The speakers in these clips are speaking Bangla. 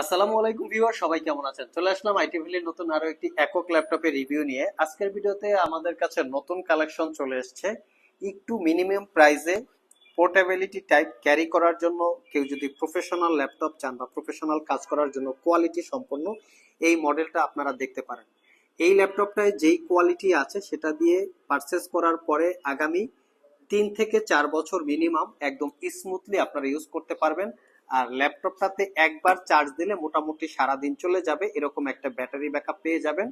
আসসালামু আলাইকুম ভিউয়ার, সবাই কেমন আছেন? চলে আসলাম আইটি ভ্যালির নতুন আরও একটি একক ল্যাপটপের রিভিউ নিয়ে। আজকের ভিডিওতে আমাদের কাছে নতুন কালেকশন চলে এসেছে। একটু মিনিমাম প্রাইসে পোর্টেবিলিটি টাইপ ক্যারি করার জন্য, কেউ যদি প্রফেশনাল ল্যাপটপ চান বা প্রফেশনাল কাজ করার জন্য কোয়ালিটি সম্পন্ন এই মডেলটা আপনারা দেখতে পারেন। এই ল্যাপটপটায় যেই কোয়ালিটি আছে সেটা দিয়ে পারচেস করার পরে আগামী তিন থেকে চার বছর মিনিমাম একদম স্মুথলি আপনারা ইউজ করতে পারবেন। আর ল্যাপটপটাতে একবার চার্জ দিলে মোটামুটি সারা দিন চলে যাবে, এরকম একটা ব্যাটারি ব্যাকআপ পেয়ে যাবেন।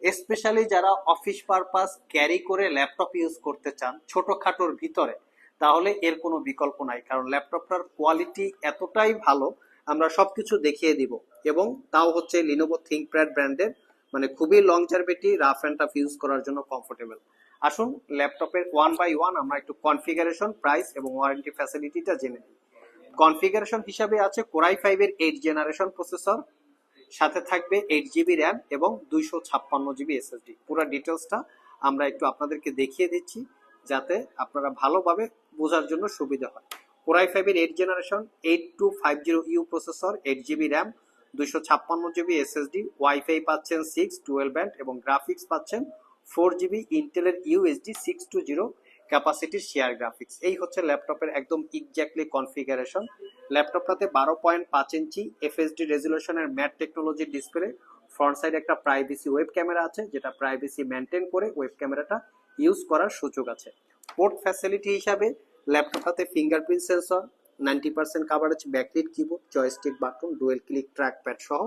স্পেশালি যারা অফিস পারপাস ক্যারি করে ল্যাপটপ ইউজ করতে চান ছোটখাটোর ভিতরে, তাহলে এর কোনো বিকল্প নাই, কারণ ল্যাপটপটার কোয়ালিটি এতটাই ভালো, আমরা সবকিছু দেখিয়ে দিব। এবং তাও হচ্ছে লিনোভো থিঙ্কপ্যাড ব্র্যান্ডের মানে খুবই লং জার্বেটি রাফ অ্যান্ড টাফ ইউজ করার জন্য কমফোর্টেবল আসুন, ল্যাপটপের ওয়ান বাই ওয়ান আমরা একটু কনফিগারেশন প্রাইস এবং ওয়ারেন্টি ফ্যাসিলিটিটা জেনে নিই। কনফিগারেশন হিসাবে আছে কোরাই ফাইভ এর এইট জেনারেশন প্রসেসর সাথে থাকবে এইট জিবি র্যাম এবং দুইশো ছাপ্পান্ন জিবি এসএসডি পুরো ডিটেলসটা আমরা একটু আপনাদেরকে দেখিয়ে দিচ্ছি, যাতে আপনারা ভালোভাবে বোঝার জন্য সুবিধা হয়। কোরাই ফাইভ এর eight generation eight two five zero U processor eight GB RAM দুইশো ছাপ্পান্ন জিবি এসএসডি ওয়াইফাই পাচ্ছেন সিক্স টুয়েলভ ব্যান্ড এবং গ্রাফিক্স পাচ্ছেন ফোর জিবি ইন্টেলের ইউএসডি সিক্স টু জিরো ক্যাপাসিটির শেয়ার গ্রাফিক্স এই হচ্ছে ল্যাপটপের একদম এক্স্যাক্টলি কনফিগারেশন ল্যাপটপটাতে বারো পয়েন্ট পাঁচ ইঞ্চি এফএসডি রেজুলেশনের ম্যাট টেকনোলজির ডিসপ্লে ফ্রন্ট সাইডে একটা প্রাইভেসি ওয়েব ক্যামেরা আছে, যেটা প্রাইভেসি মেনটেন করে ওয়েব ক্যামেরাটা ইউজ করার সুযোগ আছে। পোর্ট ফ্যাসিলিটি হিসাবে ল্যাপটপটাতে fingerprint sensor ninety percent coverage backlit keyboard joystick button dual click track pad সহ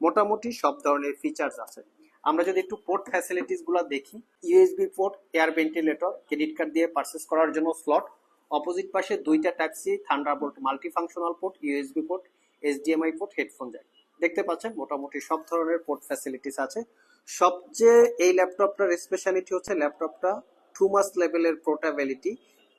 মোটামুটি সব ধরনের ফিচার্স আছে। আমরা যদি একটু পোর্ট ফ্যাসিলিটিসগুলো দেখি USB port air ventilator credit card দিয়ে পারচেস করার জন্য স্লট অপোজিট পাশে দুইটা type thunderbolt multi functional port USB port HDMI port headphone jack দেখতে পাচ্ছেন, মোটামুটি সব ধরনের পোর্ট ফ্যাসিলিটিস আছে। সবচেয়ে এই ল্যাপটপটার স্পেশালিটি হচ্ছে ল্যাপটপটা টু মাস লেভেলের পোর্টাবিলিটি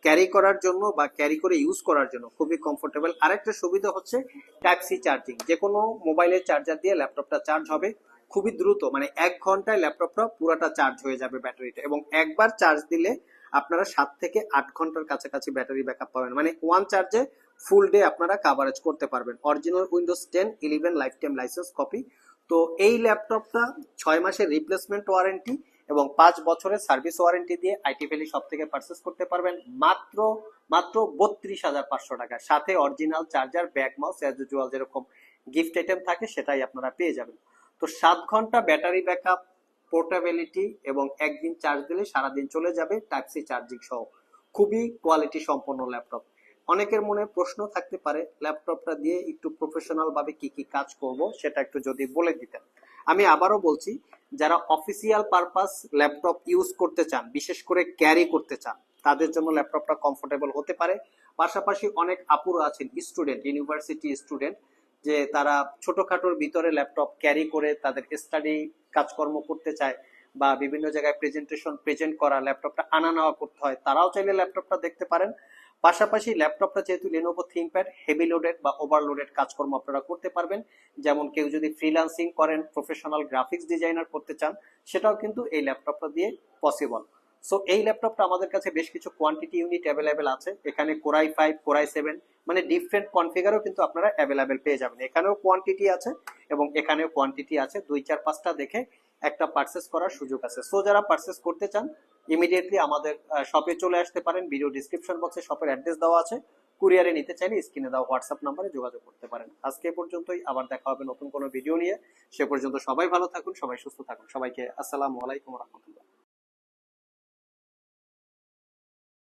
ক্যারি করার জন্য বা ক্যারি করে ইউজ করার জন্য খুবই কমফোর্টেবল আরেকটা সুবিধা হচ্ছে ট্যাক্সি চার্জিং যে কোনো মোবাইলের চার্জার দিয়ে ল্যাপটপটা চার্জ হবে। খুবই দ্রুত মানে এক ঘন্টায় ল্যাপটপটা পুরাটা চার্জ হয়ে যাবে ব্যাটারিটা এবং একবার চার্জ দিলে আপনারা সাত থেকে আট ঘণ্টার কাছাকাছি ব্যাটারি ব্যাকআপ পাবেন। মানে ওয়ান চার্জে ফুল ডে আপনারা কাভারেজ করতে পারবেন। Original Windows ten eleven lifetime licence copy তো এই ল্যাপটপটা ছয় মাসের রিপ্লেসমেন্ট ওয়ারেন্টি এবং পাঁচ বছরের সার্ভিস ওয়ারেন্টি দিয়ে আইটি ভ্যালি সব থেকে পারচেস করতে পারবেন। মাত্র মাত্র বত্রিশ হাজার পাঁচশো টাকা। সাথে original charger bag mouse as usual যেরকম গিফট আইটেম থাকে সেটাই আপনারা পেয়ে যাবেন। তো সাত ঘণ্টা ব্যাটারি ব্যাকআপ, পোর্টেবিলিটি এবং একদিন চার্জ দিলে সারাদিন চলে যাবে ট্যাক্সি চার্জিং সহ। খুবই কোয়ালিটি সম্পন্ন ল্যাপটপ। অনেকের মনে প্রশ্ন থাকতে পারে, ল্যাপটপটা দিয়ে একটু প্রফেশনাল ভাবে কি কি কাজ করব সেটা একটু যদি বলে দিতেন। আমি আবারও বলছি, যারা অফিসিয়াল পারপাস ল্যাপটপ ইউজ করতে চান, বিশেষ করে ক্যারি করতে চান, তাদের জন্য ল্যাপটপটা কমফোর্টেবল হতে পারে। পাশাপাশি অনেক আপুরো আছেন স্টুডেন্ট ইউনিভার্সিটি স্টুডেন্ট যে তারা ছোটখাটোর ভিতরে ল্যাপটপ ক্যারি করে তাদের স্টাডি কাজকর্ম করতে চায় বা বিভিন্ন জায়গায় প্রেজেন্টেশন প্রেজেন্ট করা, ল্যাপটপটা আনা নেওয়া করতে হয়, তারাও চাইলে ল্যাপটপটা দেখতে পারেন। পাশাপাশি ল্যাপটপটা যেহেতু লেনোভো থিঙ্কপ্যাড হেভি লোডেড বা ওভারলোডেড কাজকর্ম আপনারা করতে পারবেন। যেমন কেউ যদি ফ্রিল্যান্সিং করেন প্রফেশনাল গ্রাফিক্স ডিজাইনার করতে চান, সেটাও কিন্তু এই ল্যাপটপটা দিয়ে পসিবল সো এই ল্যাপটপটা আমাদের কাছে বেশ কিছু কোয়ান্টিটি ইউনিট অ্যাভেলেবেল আছে। এখানে core i five core i seven মানে ডিফারেন্ট কনফিগারও কিন্তু আপনারা অ্যাভেলেবেল পেয়ে যাবেন। এখানেও কোয়ান্টিটি আছে এবং এখানেও কোয়ান্টিটি আছে। দুই, চার, পাঁচটা দেখে একটা পারচেস করার সুযোগ আছে। সো যারা পারচেস করতে চান ইমিডিয়েটলি আমাদের শপে চলে আসতে পারেন। ভিডিও ডিসক্রিপশন বক্সে শপের অ্যাড্রেস দেওয়া আছে। কুরিয়ারে নিতে চাইলে স্ক্রিনে দেওয়া হোয়াটসঅ্যাপ নাম্বারে যোগাযোগ করতে পারেন। আজকে পর্যন্তই। আবার দেখা হবে নতুন কোনো ভিডিও নিয়ে। সে পর্যন্ত সবাই ভালো থাকুন, সবাই সুস্থ থাকুন। সবাইকে আসসালামু আলাইকুম রহমতুল্লাহ।